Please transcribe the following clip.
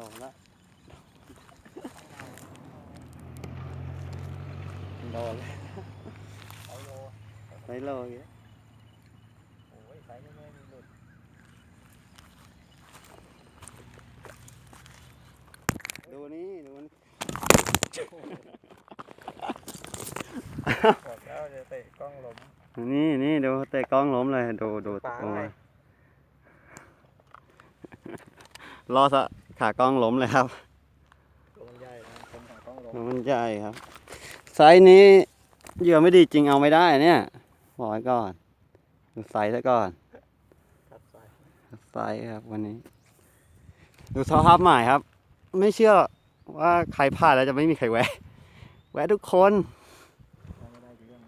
ลงแล้วโดนแล้วไซโลไซโลอย่างเงี้ยโอ้ยไซไม่ไม่มีหลุดดูนี่ดูนี่บอกแล้วจะเตะกล้องล้มนี่นี่ดูเตะกล้องล้มเลยดูดูปลาโอ้อะไรยรอดซะ ขากล้องล้มเลยครับตัวมันใหญ่นะผมหากล้องล้มมันใหญ่ครับ ไซส์นี้เหยื่อไม่ดีจริงเอาไม่ได้เนี่ยบอกไว้ก่อนดูไซส์ซะก่อนตัดไซไซส์ครับวันนี้ ดูสภาพใหม่ครับ ไม่เชื่อว่าใครพลาดแล้วจะไม่มีใครแวะ แวะทุกคนไม่ได้เรื่อง